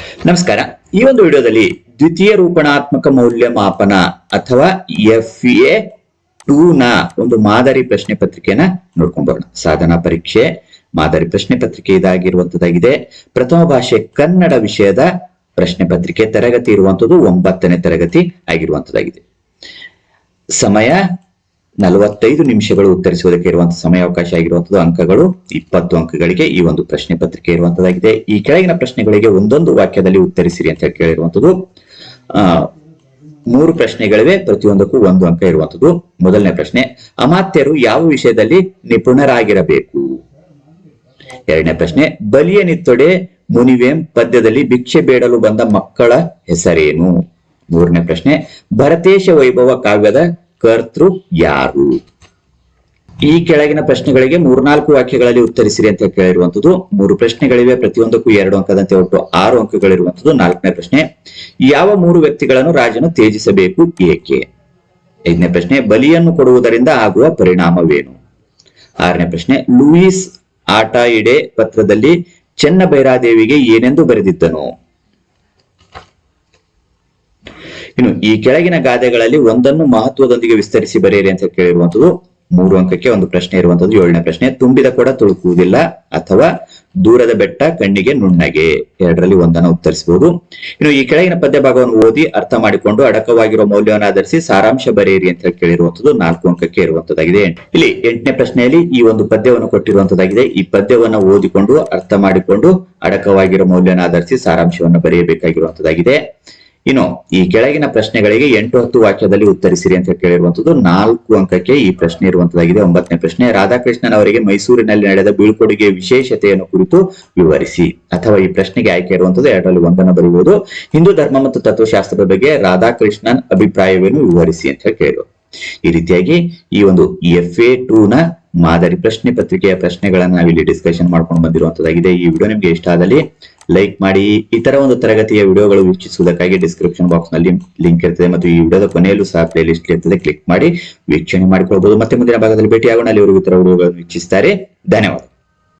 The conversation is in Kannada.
ನಮಸ್ಕಾರ. ಈ ಒಂದು ವಿಡಿಯೋದಲ್ಲಿ ದ್ವಿತೀಯ ರೂಪಣಾತ್ಮಕ ಮೌಲ್ಯಮಾಪನ ಅಥವಾ ಎಫ್ ಎ ಟೂ ನ ಒಂದು ಮಾದರಿ ಪ್ರಶ್ನೆ ಪತ್ರಿಕೆನ ನೋಡ್ಕೊಂಡ್ ಬರೋಣ. ಸಾಧನಾ ಪರೀಕ್ಷೆ, ಮಾದರಿ ಪ್ರಶ್ನೆ ಪತ್ರಿಕೆ ಇದಾಗಿರುವಂತದ್ದಾಗಿದೆ. ಪ್ರಥಮ ಭಾಷೆ ಕನ್ನಡ ವಿಷಯದ ಪ್ರಶ್ನೆ ಪತ್ರಿಕೆ ತರಗತಿ ಇರುವಂತದ್ದು ಒಂಬತ್ತನೇ ತರಗತಿ ಆಗಿರುವಂತದ್ದಾಗಿದೆ. ಸಮಯ ನಲವತ್ತೈದು ನಿಮಿಷಗಳು ಉತ್ತರಿಸುವುದಕ್ಕೆ ಇರುವಂತಹ ಸಮಯಾವಕಾಶ ಆಗಿರುವಂತದ್ದು ಅಂಕಗಳು ಇಪ್ಪತ್ತು ಅಂಕಗಳಿಗೆ ಈ ಒಂದು ಪ್ರಶ್ನೆ ಪತ್ರಿಕೆ ಇರುವಂತದ್ದಾಗಿದೆ. ಈ ಕೆಳಗಿನ ಪ್ರಶ್ನೆಗಳಿಗೆ ಒಂದೊಂದು ವಾಕ್ಯದಲ್ಲಿ ಉತ್ತರಿಸಿರಿ ಅಂತ ಹೇಳಿ ಕೇಳಿರುವಂತದ್ದು. ಮೂರು ಪ್ರಶ್ನೆಗಳಿವೆ, ಪ್ರತಿಯೊಂದಕ್ಕೂ ಒಂದು ಅಂಕ ಇರುವಂತದ್ದು. ಮೊದಲನೇ ಪ್ರಶ್ನೆ, ಅಮಾತ್ಯರು ಯಾವ ವಿಷಯದಲ್ಲಿ ನಿಪುಣರಾಗಿರಬೇಕು? ಎರಡನೇ ಪ್ರಶ್ನೆ, ಬಲಿಯ ನಿತ್ತೊಡೆ ಮುನಿವೇಂ ಪದ್ಯದಲ್ಲಿ ಭಿಕ್ಷೆ ಬೇಡಲು ಬಂದ ಮಕ್ಕಳ ಹೆಸರೇನು? ಮೂರನೇ ಪ್ರಶ್ನೆ, ಭರತೇಶ ವೈಭವ ಕಾವ್ಯದ ಕರ್ತೃ ಯಾರು? ಈ ಕೆಳಗಿನ ಪ್ರಶ್ನೆಗಳಿಗೆ ಮೂರ್ನಾಲ್ಕು ವಾಕ್ಯಗಳಲ್ಲಿ ಉತ್ತರಿಸಿರಿ ಅಂತ ಕೇಳಿರುವಂತದ್ದು ಮೂರು ಪ್ರಶ್ನೆಗಳಿವೆ, ಪ್ರತಿಯೊಂದಕ್ಕೂ ಎರಡು ಅಂಕದಂತೆ ಒಟ್ಟು ಆರು ಅಂಕಗಳಿರುವಂತದ್ದು ನಾಲ್ಕನೇ ಪ್ರಶ್ನೆ, ಯಾವ ಮೂರು ವ್ಯಕ್ತಿಗಳನ್ನು ರಾಜನು ತ್ಯಜಿಸಬೇಕು, ಏಕೆ? ಐದನೇ ಪ್ರಶ್ನೆ, ಬಲಿಯನ್ನು ಕೊಡುವುದರಿಂದ ಆಗುವ ಪರಿಣಾಮವೇನು? ಆರನೇ ಪ್ರಶ್ನೆ, ಲೂಯಿಸ್ ಆಟಾಯಿಡೆ ಪತ್ರದಲ್ಲಿ ಚೆನ್ನ ಬೈರಾದೇವಿಗೆ ಏನೆಂದು ಬರೆದಿದ್ದನು? ಇನ್ನು ಈ ಕೆಳಗಿನ ಗಾದೆಗಳಲ್ಲಿ ಒಂದನ್ನು ಮಹತ್ವದೊಂದಿಗೆ ವಿಸ್ತರಿಸಿ ಬರೆಯಿರಿ ಅಂತ ಕೇಳಿರುವಂತದ್ದು ಮೂರು ಅಂಕಕ್ಕೆ ಒಂದು ಪ್ರಶ್ನೆ ಇರುವಂತದ್ದು ಏಳನೇ ಪ್ರಶ್ನೆ. ತುಂಬಿದ ಕೂಡ ತುಳುಕುವುದಿಲ್ಲ ಅಥವಾ ದೂರದ ಬೆಟ್ಟ ಕಣ್ಣಿಗೆ ನುಣ್ಣಗೆ. ಎರಡರಲ್ಲಿ ಒಂದನ್ನು ಉತ್ತರಿಸಬಹುದು. ಇನ್ನು ಈ ಕೆಳಗಿನ ಪದ್ಯ ಭಾಗವನ್ನು ಓದಿ ಅರ್ಥ ಮಾಡಿಕೊಂಡು ಅಡಕವಾಗಿರುವ ಮೌಲ್ಯವನ್ನು ಆಧರಿಸಿ ಸಾರಾಂಶ ಬರೆಯಿರಿ ಅಂತ ಕೇಳಿರುವಂತದ್ದು ನಾಲ್ಕು ಅಂಕಕ್ಕೆ ಇರುವಂತದ್ದಾಗಿದೆ ಇಲ್ಲಿ ಎಂಟನೇ ಪ್ರಶ್ನೆಯಲ್ಲಿ ಈ ಒಂದು ಪದ್ಯವನ್ನು ಕೊಟ್ಟಿರುವಂತದ್ದಾಗಿದೆ ಈ ಪದ್ಯವನ್ನು ಓದಿಕೊಂಡು, ಅರ್ಥ ಮಾಡಿಕೊಂಡು ಅಡಕವಾಗಿರೋ ಮೌಲ್ಯವನ್ನು ಆಧರಿಸಿ ಸಾರಾಂಶವನ್ನು ಬರೆಯಬೇಕಾಗಿರುವಂತದ್ದಾಗಿದೆ ಇನ್ನು ಈ ಕೆಳಗಿನ ಪ್ರಶ್ನೆಗಳಿಗೆ ಎಂಟು ಹತ್ತು ವಾಕ್ಯದಲ್ಲಿ ಉತ್ತರಿಸಿರಿ ಅಂತ ಕೇಳಿರುವಂತದ್ದು ನಾಲ್ಕು ಅಂಕಕ್ಕೆ ಈ ಪ್ರಶ್ನೆ ಇರುವಂತದಾಗಿದೆ ಒಂಬತ್ತನೇ ಪ್ರಶ್ನೆ, ರಾಧಾಕೃಷ್ಣನ್ ಅವರಿಗೆ ಮೈಸೂರಿನಲ್ಲಿ ನಡೆದ ಬೀಳ್ಕೊಡುಗೆ ವಿಶೇಷತೆಯನ್ನು ಕುರಿತು ವಿವರಿಸಿ. ಅಥವಾ ಈ ಪ್ರಶ್ನೆಗೆ ಆಯ್ಕೆ ಇರುವಂತದ್ದು ಎರಡರಲ್ಲಿ ಒಂದನ್ನು ಬರೆಯುವುದು ಹಿಂದೂ ಧರ್ಮ ಮತ್ತು ತತ್ವಶಾಸ್ತ್ರದ ಬಗ್ಗೆ ರಾಧಾಕೃಷ್ಣನ್ ಅಭಿಪ್ರಾಯವನ್ನು ವಿವರಿಸಿ ಅಂತ ಕೇಳಿದ್ರು ಈ ರೀತಿಯಾಗಿ ಈ ಒಂದು ಎಫ್ ಎ ಟೂ ನ ಮಾದರಿ ಪ್ರಶ್ನೆ ಪತ್ರಿಕೆಯ ಪ್ರಶ್ನೆಗಳನ್ನ ನಾವಿಲ್ಲಿ ಡಿಸ್ಕಷನ್ ಮಾಡ್ಕೊಂಡು ಬಂದಿರುವಂತದ್ದಾಗಿದೆ ಈ ವಿಡಿಯೋ ನಿಮ್ಗೆ ಇಷ್ಟ ಆದಲ್ಲಿ ಲೈಕ್ ಮಾಡಿ ಇತರ ಒಂದು ತರಗತಿಯ ವಿಡಿಯೋಗಳು ವೀಕ್ಷಿಸುವುದಕ್ಕಾಗಿ ಡಿಸ್ಕ್ರಿಪ್ಷನ್ ಬಾಕ್ಸ್ನಲ್ಲಿ ಲಿಂಕ್ ಇರ್ತದೆ ಮತ್ತು ಈ ವಿಡಿಯೋದ ಕೊನೆಯಲ್ಲೂ ಸಹ ಪ್ಲೇ ಲಿಸ್ಟ್ ಇರ್ತದೆ. ಕ್ಲಿಕ್ ಮಾಡಿ ವೀಕ್ಷಣೆ ಮಾಡಿಕೊಳ್ಬಹುದು ಮತ್ತೆ ಮುಂದಿನ ಭಾಗದಲ್ಲಿ ಭೇಟಿಯಾಗೋಣ. ಅಲ್ಲಿವರೆಗೂ ಇತರ ವಿಡಿಯೋಗಳನ್ನು ವೀಕ್ಷಿಸುತ್ತಾರೆ ಧನ್ಯವಾದ